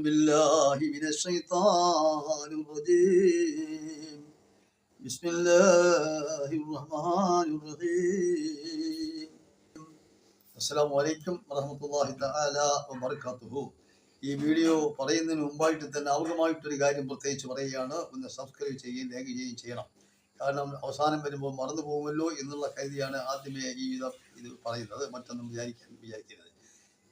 بالله من الشيطان الرجيم بسم الله الرحمن الرحيم السلام عليكم ورحمة الله تعالى وبركاته ഈ വീഡിയോ പറയുന്നതിന് മുമ്പായിട്ട് തന്നെ ഔദ്യമായിട്ടൊരു കാര്യം പ്രത്യേകിച്ച് പറയുകയാണ് ഒന്ന് സബ്സ്ക്രൈബ് ചെയ്യുകയും ലൈക്ക് ചെയ്യുകയും ചെയ്യണം കാരണം അവസാനം വരുമ്പോൾ മറന്നു പോകുമല്ലോ എന്നുള്ള കരുതിയാണ് ആദ്യമേ ഈ വിധം ഇത് പറയുന്നത് മറ്റൊന്നും വിചാരിക്കാൻ വിചാരിക്കരുത്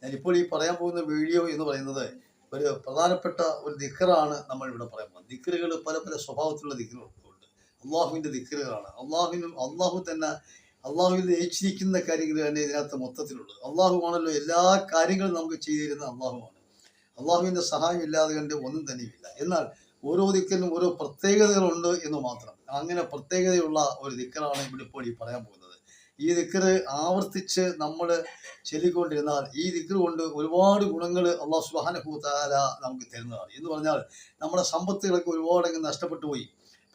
ഞാനിപ്പോൾ ഈ പറയാൻ പോകുന്ന വീഡിയോ എന്ന് പറയുന്നത് ഒരു പ്രധാനപ്പെട്ട ഒരു ദിക്കറാണ് നമ്മൾ ഇവിടെ പറയുന്നത്. ദിക്കറുകൾ പല പല സ്വഭാവത്തിലുള്ള ദിക്കറുകളുണ്ട് അള്ളാഹുവിന്റെ ദിക്കറുകളാണ് അള്ളാഹുവിനും അള്ളാഹു തന്നെ അള്ളാഹുവിൽ ഏച്ചിരിക്കുന്ന കാര്യങ്ങൾ തന്നെ ഇതിനകത്ത് മൊത്തത്തിലുള്ളത്. അള്ളാഹുവാണല്ലോ എല്ലാ കാര്യങ്ങളും നമുക്ക് ചെയ്തു തരുന്ന അള്ളാഹുവാണ്. അള്ളാഹുവിന്റെ സഹായം ഇല്ലാതെ കണ്ട് ഒന്നും തന്നെയില്ല എന്നാൽ ഓരോ ദിക്കലിനും ഓരോ പ്രത്യേകതകളുണ്ട് എന്ന് മാത്രം. അങ്ങനെ പ്രത്യേകതയുള്ള ഒരു ദിക്കറാണ് ഇവിടെ ഇപ്പോൾ ഈ പറയാൻ പോകുന്നത്. ഈ ദിക്കറ് ആവർത്തിച്ച് നമ്മൾ ചൊല്ലിക്കൊണ്ടിരുന്നാൽ ഈ ദിക്കർ കൊണ്ട് ഒരുപാട് ഗുണങ്ങൾ അള്ളാഹു സുബാനഹുത്താല നമുക്ക് തരുന്നതാണ്. എന്ന് പറഞ്ഞാൽ നമ്മുടെ സമ്പത്തുകളൊക്കെ ഒരുപാടങ്ങ് നഷ്ടപ്പെട്ടു പോയി.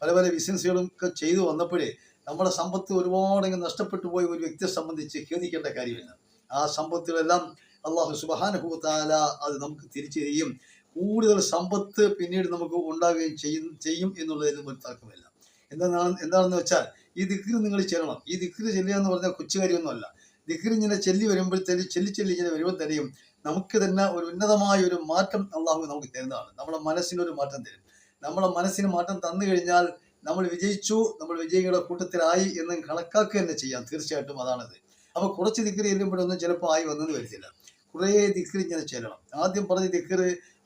പല പല ബിസിനസ്സുകളും ഒക്കെ ചെയ്തു വന്നപ്പോഴേ നമ്മുടെ സമ്പത്ത് ഒരുപാടങ്ങ് നഷ്ടപ്പെട്ടു പോയി ഒരു വ്യക്തിയെ സംബന്ധിച്ച് ഖേദിക്കേണ്ട കാര്യമില്ല. ആ സമ്പത്തുകളെല്ലാം അള്ളാഹു സുബാനഹുത്താല അത് നമുക്ക് തിരിച്ചു തരികയും കൂടുതൽ സമ്പത്ത് പിന്നീട് നമുക്ക് ഉണ്ടാകുകയും ചെയ്യും ചെയ്യും ഒരു തർക്കമില്ല. എന്താണ് എന്താണെന്ന് വെച്ചാൽ ഈ ദിക്ർ നിങ്ങൾ ചെല്ലണം. ഈ ദിക്ർ ചെല്ലുക എന്ന് പറഞ്ഞാൽ കൊച്ചു കാര്യമൊന്നുമല്ല ദിക്ർ ഇങ്ങനെ ചെല്ലി വരുമ്പോഴത്തേക്കും ചെല്ലി ചെല്ലി ഇങ്ങനെ വരുമ്പോൾ തന്നെയും നമുക്ക് തന്നെ ഒരു ഉന്നതമായ ഒരു മാറ്റം അള്ളാഹു നമുക്ക് തരുന്നതാണ്. നമ്മുടെ മനസ്സിനൊരു മാറ്റം തരും. നമ്മുടെ മനസ്സിന് മാറ്റം തന്നു കഴിഞ്ഞാൽ നമ്മൾ വിജയിച്ചു നമ്മൾ വിജയികളുടെ കൂട്ടത്തിലായി എന്ന് കണക്കാക്കുക തന്നെ ചെയ്യാം. തീർച്ചയായിട്ടും അതാണത്. അപ്പോൾ കുറച്ച് ദിക്ർ ചെല്ലുമ്പോഴൊന്നും ചിലപ്പോൾ ആയി വന്നെന്ന് വരത്തില്ല കുറേ ദിക്കർ ഇങ്ങനെ ചെല്ലണം. ആദ്യം പറഞ്ഞ ദിക്കർ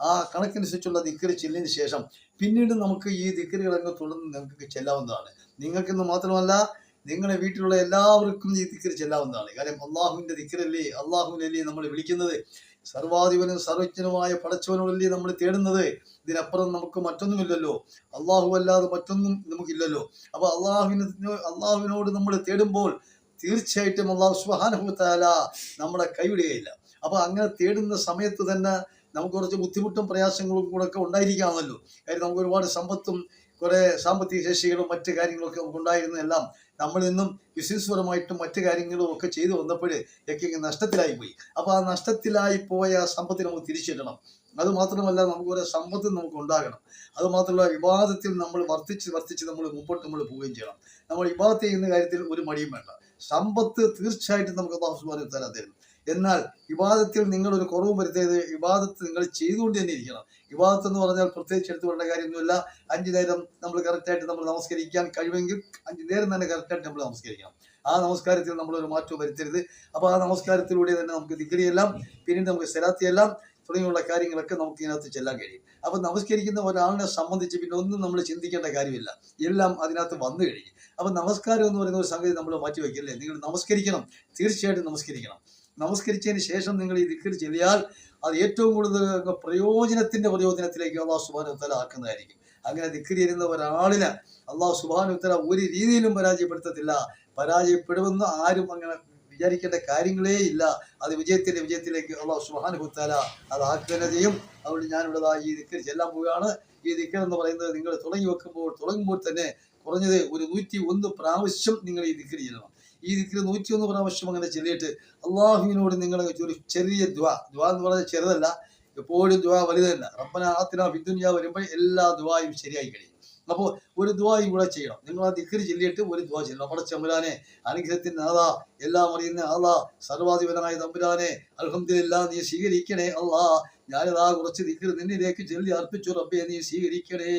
ആ കണക്കനുസരിച്ചുള്ള ദിക്കർ ചെല്ലിന് ശേഷം പിന്നീട് നമുക്ക് ഈ ദിക്കറുകളങ്ങ് തുടർന്ന് നിങ്ങൾക്ക് ചെല്ലാവുന്നതാണ്. നിങ്ങൾക്കെന്ന് മാത്രമല്ല നിങ്ങളുടെ വീട്ടിലുള്ള എല്ലാവർക്കും ഈ ദിക്കർ ചെല്ലാവുന്നതാണ്. കാര്യം അള്ളാഹുവിന്റെ ദിക്കറല്ലേ അള്ളാഹുവിനല്ലേ നമ്മൾ വിളിക്കുന്നത്? സർവാധിപനും സർവജ്ഞനുമായ പടച്ചവനോടല്ലേ നമ്മൾ തേടുന്നത്? ഇതിനപ്പുറം നമുക്ക് മറ്റൊന്നുമില്ലല്ലോ. അള്ളാഹു അല്ലാതെ മറ്റൊന്നും നമുക്കില്ലല്ലോ. അപ്പൊ അള്ളാഹുവിന് അള്ളാഹുവിനോട് നമ്മൾ തേടുമ്പോൾ തീർച്ചയായിട്ടും അള്ളാഹു സുബാനുഭവത്താല നമ്മുടെ കൈവിടുകയില്ല. അപ്പോൾ അങ്ങനെ തേടുന്ന സമയത്ത് തന്നെ നമുക്ക് കുറച്ച് ബുദ്ധിമുട്ടും പ്രയാസങ്ങളും കൂടെ ഒക്കെ ഉണ്ടായിരിക്കാമല്ലോ. കാര്യം നമുക്ക് ഒരുപാട് സമ്പത്തും കുറേ സാമ്പത്തിക ശേഷികളും മറ്റു കാര്യങ്ങളൊക്കെ നമുക്ക് ഉണ്ടായിരുന്നതെല്ലാം നമ്മൾ നിന്നും ബിസിനസ് പരമായിട്ടും മറ്റു കാര്യങ്ങളും ഒക്കെ ചെയ്തു വന്നപ്പോൾ ഒക്കെ നഷ്ടത്തിലായി പോയി. അപ്പോൾ ആ നഷ്ടത്തിലായി പോയ സമ്പത്ത് നമുക്ക് തിരിച്ചിടണം അത് മാത്രമല്ല നമുക്ക് ഒരു സമ്പത്ത് നമുക്ക് ഉണ്ടാകണം. അത് മാത്രമല്ല വിവാദത്തിൽ നമ്മൾ വർദ്ധിച്ച് വർദ്ധിച്ച് നമ്മൾ മുമ്പോട്ട് നമ്മൾ പോവുകയും ചെയ്യണം. നമ്മൾ വിവാദത്തെ ചെയ്യുന്ന കാര്യത്തിൽ ഒരു മടിയും വേണ്ട. സമ്പത്ത് തീർച്ചയായിട്ടും നമുക്ക് അള്ളാഹു സുബ്ഹാനഹു തരാൻ തരും. എന്നാൽ വിവാദത്തിൽ ഒരു കുറവ് വരുത്തിയത് വിവാദത്ത് നിങ്ങൾ ചെയ്തുകൊണ്ട് തന്നെ ഇരിക്കണം. വിവാദത്ത് എന്ന് പറഞ്ഞാൽ പ്രത്യേകിച്ച് എടുത്തു പറയേണ്ട കാര്യമൊന്നുമില്ല. അഞ്ചു നേരം നമ്മൾ കറക്റ്റായിട്ട് നമ്മൾ നമസ്കരിക്കാൻ കഴിവെങ്കിൽ അഞ്ചു നേരം തന്നെ കറക്റ്റായിട്ട് നമ്മൾ നമസ്കരിക്കണം. ആ നമസ്കാരത്തിൽ നമ്മൾ ഒരു മാറ്റവും വരുത്തരുത്. അപ്പോൾ ആ നമസ്കാരത്തിലൂടെ തന്നെ നമുക്ക് ദിഗ്രിയെല്ലാം പിന്നീട് നമുക്ക് സ്ഥലത്തിയെല്ലാം തുടങ്ങിയുള്ള കാര്യങ്ങളൊക്കെ നമുക്ക് ഇതിനകത്ത് ചെല്ലാൻ കഴിയും. അപ്പൊ നമസ്കരിക്കുന്ന ഒരാളിനെ സംബന്ധിച്ച് പിന്നെ ഒന്നും നമ്മൾ ചിന്തിക്കേണ്ട കാര്യമില്ല. എല്ലാം അതിനകത്ത് വന്നു കഴിഞ്ഞു. അപ്പൊ നമസ്കാരം എന്ന് പറയുന്ന ഒരു സംഗതി നമ്മൾ മാറ്റി വയ്ക്കില്ലേ നിങ്ങൾ നമസ്കരിക്കണം. തീർച്ചയായിട്ടും നമസ്കരിക്കണം. നമസ്കരിച്ചതിന് ശേഷം നിങ്ങൾ ഈ ദിക്കർ ചെല്ലിയാൽ അത് ഏറ്റവും കൂടുതൽ പ്രയോജനത്തിന്റെ പ്രയോജനത്തിലേക്ക് അള്ളാഹു സുബാനുത്തല ആക്കുന്നതായിരിക്കും. അങ്ങനെ ദിക്കർ ചെയ്യുന്ന ഒരാളിന് അള്ളാഹു സുബാനുത്തല ഒരു രീതിയിലും പരാജയപ്പെടുത്തത്തില്ല. പരാജയപ്പെടുമെന്ന് ആരും അങ്ങനെ വിചാരിക്കേണ്ട കാര്യങ്ങളേ ഇല്ല. അത് വിജയത്തിന്റെ വിജയത്തിലേക്ക് അള്ളാഹു സുബാനുത്തല അത് ആക്കുക ചെയ്യും. അതുകൊണ്ട് ഞാനിവിടെ ഈ ദിക്കർ ചെല്ലാൻ പോവുകയാണ്. ഈ ദിക്കർ എന്ന് പറയുന്നത് നിങ്ങൾ തുടങ്ങി വെക്കുമ്പോൾ തുടങ്ങുമ്പോൾ തന്നെ കുറഞ്ഞത് ഒരു നൂറ്റി ഒന്ന് പ്രാവശ്യം നിങ്ങൾ ഈ ദിക്കർ ചെയ്യണം ഈ ദിക്കർ നൂറ്റിയൊന്ന് പ്രാവശ്യം അങ്ങനെ ചെല്ലിയിട്ട് അള്ളാഹുവിനോട് നിങ്ങൾ ഒരു ചെറിയ ദ്വാ ദ്വാ എന്ന് പറഞ്ഞാൽ ചെറുതല്ല എപ്പോഴും ദ്വാ വലുതല്ല. റബ്ബന ആത്തിന വിദ്യുന്യ വരുമ്പോൾ എല്ലാ ദ്വായും ശരിയായി കഴിയും. അപ്പോൾ ഒരു ദ്വായും കൂടെ ചെയ്യണം. നിങ്ങൾ ആ ദിക്കർ ചൊല്ലിയിട്ട് ഒരു ദ്വാ ചെയ്യണം. നമ്മുടെ ചമ്പുരാനെ അനുഗ്രഹത്തിന് ആദാ എല്ലാം അറിയുന്ന ആദാ സർവാധിപനായ തമ്പുരാനെ അലഹമ്മദില്ലാ നീ സ്വീകരിക്കണേ അള്ളാ. ഞാനിതാ കുറച്ച് ദിക്കർ നിന്നിലേക്ക് ചൊല്ലി അർപ്പിച്ചു റബ്ബെ നീ സ്വീകരിക്കണേ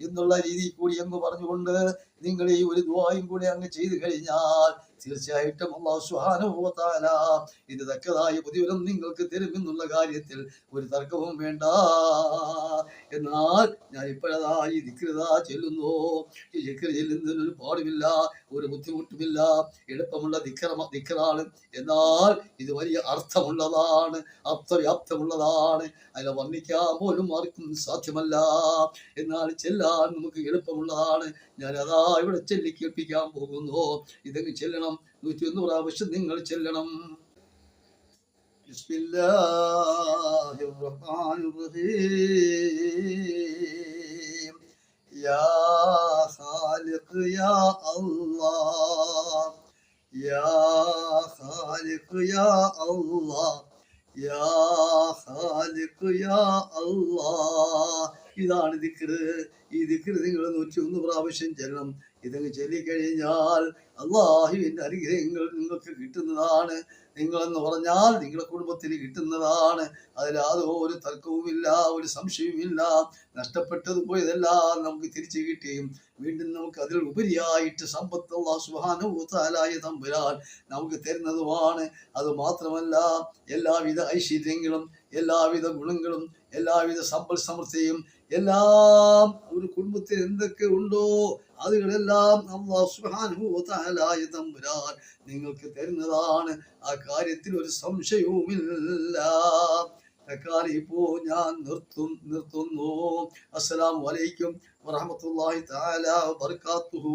എന്നുള്ള രീതി കൂടി അങ്ങ് പറഞ്ഞുകൊണ്ട് നിങ്ങൾ ഈ ഒരു ദ്വായും കൂടി അങ്ങ് ചെയ്തു കഴിഞ്ഞാൽ തീർച്ചയായിട്ടും അള്ളാഹു സുഹാനുഭവത്താല ഇത് തക്കതായ പ്രതിഫലം നിങ്ങൾക്ക് തരുമെന്നുള്ള കാര്യത്തിൽ ഒരു തർക്കവും വേണ്ട. എന്നാൽ ഞാൻ ഇപ്പോഴതാ ഈ ദിക്രത ചെല്ലുന്നു. ഈ ദിക്ര ചെല്ലുന്നതിന് ഒരു പാടുമില്ല ഒരു ബുദ്ധിമുട്ടുമില്ല. എളുപ്പമുള്ള ദിക്ര ദിക്കറാണ്. എന്നാൽ ഇത് വലിയ അർത്ഥമുള്ളതാണ് അർത്ഥവ്യാപ്തമുള്ളതാണ് ആണ് അതിനെ വർണിക്കാൻ പോലും ആർക്കും സാധ്യമല്ല. എന്നാൽ ചെല്ലാൻ നമുക്ക് എളുപ്പമുള്ളതാണ്. ഞാൻ അതാ ഇവിടെ ചെല്ലി കേൾപ്പിക്കാൻ പോകുന്നു. ഇതങ്ങ് ചെല്ലണം. നൂറ്റി ഒന്ന് പ്രാവശ്യം നിങ്ങൾ ചെല്ലണം. ബിസ്മില്ലാഹിർ റഹ്മാനിർ റഹീം. یا خالق یا اللہ ഇതാണ് ദിക്കറ് ഈ ദിക്കറ് നിങ്ങൾ നൂറ്റി ഒന്ന് പ്രാവശ്യം ചെല്ലണം. ഇതങ്ങ് ചൊല്ലിക്കഴിഞ്ഞാൽ അള്ളാഹുവിന്റെ അനുഗ്രഹങ്ങൾ നിങ്ങൾക്ക് കിട്ടുന്നതാണ്. നിങ്ങളെന്ന് പറഞ്ഞാൽ നിങ്ങളുടെ കുടുംബത്തിന് കിട്ടുന്നതാണ്. അതിൽ ഒരു തർക്കവുമില്ല ഒരു സംശയവുമില്ല. നഷ്ടപ്പെട്ടത് പോയതെല്ലാം നമുക്ക് തിരിച്ചു കിട്ടിയും വീണ്ടും നമുക്ക് അതിൽ ഉപരിയായിട്ട് സമ്പത്ത് അള്ളാഹു സുബ്ഹാനഹു തആലായ തമ്പുരാൻ നമുക്ക് തരുന്നതുമാണ്. അത് മാത്രമല്ല എല്ലാവിധ ഐശ്വര്യങ്ങളും എല്ലാവിധ ഗുണങ്ങളും എല്ലാവിധ സമ്പൽ സമൃദ്ധിയും എല്ലാം ഒരു കുടുംബത്തിൽ എന്തൊക്കെ ഉണ്ടോ അതുകളെല്ലാം അള്ളാഹു സുബ്ഹാനഹു തആലായ തമ്പുരാൻ നിങ്ങൾക്ക് തരുന്നതാണ്. ആ കാര്യത്തിൽ ഒരു സംശയവുമില്ല. തക്കാലം ഇപ്പോ ഞാൻ നിർത്തും നിർത്തുന്നു. വറഹ്മത്തുള്ളാഹി തആല വബറകാതുഹു